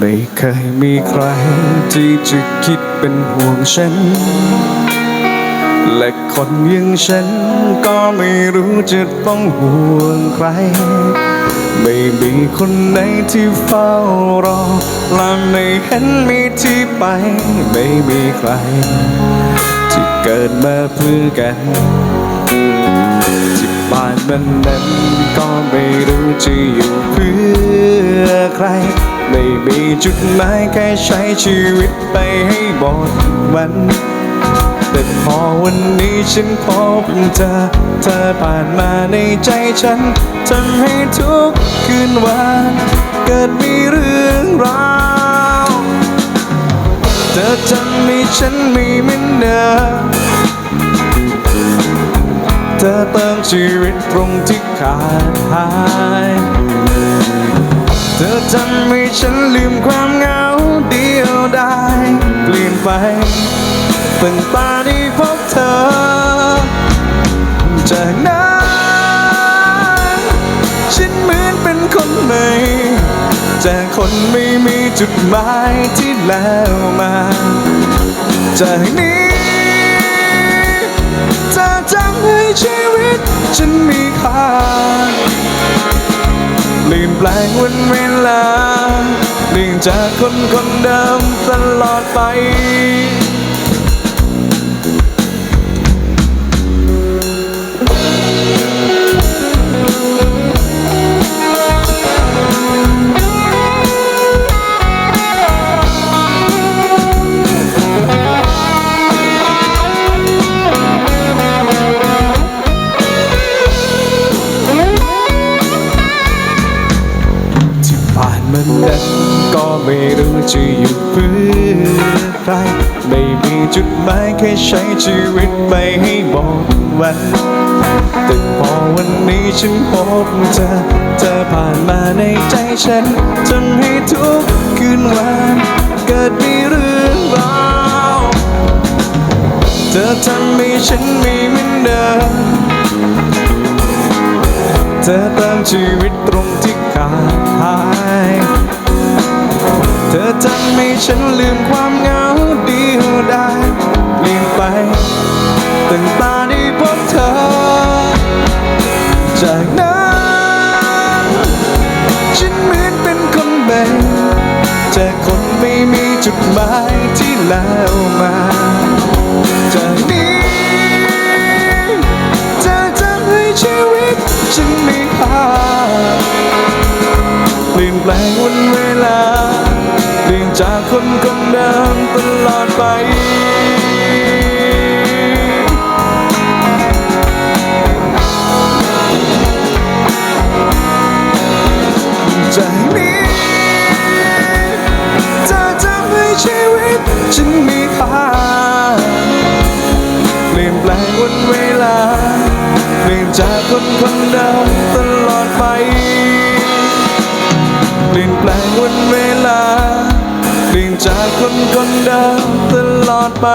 ม่เคยมีใครที่จะคิดเป็นห่วงฉัน และคนอยังฉันก็ไม่รู้จะต้องห่วงใคร ไม่มีคนไหนที่เฝ้ารอและไม่เห็นมีที่ไป ไม่มีใคร ที่เกิดมาเพื่อกันที่บ้านมันนั้นก็ไม่รู้จะอยู่เพื่อใคร ไม่มีจุดหมายแค่ใช้ชีวิตไปให้หมดวัน แต่พอวันนี้ฉันพบเธอ เธอผ่านมาในใจฉันทำให้ทุกคืนวัน เกิดมีเรื่องราวเธอทำให้ฉันมีมือนเดิมเธอเติมชีวิตตรงที่ขาดหาย เธอทำ ฉันลืมความเหงาเดียวได้เปลี่ยนไปตั้งแตาได้พบเธอ จากนั้นฉันเหมือนเป็นคนใหม่จากคนไม่มีจุดหมายที่แล้วมา จากนี้เธอทำให้ชีวิตฉันมีค่า ลี่ยนแปลงวันเวลาเปลี่ยนจากคนคนเดิมตลอดไป ที่ผ่านนั้นก็ไม่รู้จะอยู่เพื่อใคร ไม่มีจุดหมายแค่ใช้ชีวิตไปให้หมดวันแต่พอวันนี้ฉันพบเธอ เธอผ่านมาในใจฉันทำให้ทุกคืนวันเกิดมีเรื่องราวเธอทำให้ฉันมีเหมือนเดิม ธอเติมชีวิตตรงที่ขาดหาย เธอทำให้ฉันลืมความเหงาเดียวได้เปลี่ยนไปตั้งตาได้พบเธอ จากนั้นฉันเหมือนเป็นคนใหม่จากคนไม่มีจุดหมายที่แล้วมาจากนี้เธอทำให้ชีวิต ฉันมีค่าเปลี่ยนแปลงวันเวลาเปลี่ยนจากคนคนเดิมตลอดไปจากนี้เธอทำให้ชีวิตฉันมี จากคนคนเดิมตลอดไป เปลี่ยนแปลงวันเวลาเปลี่ยนจากคนคนเดิมตลอดไป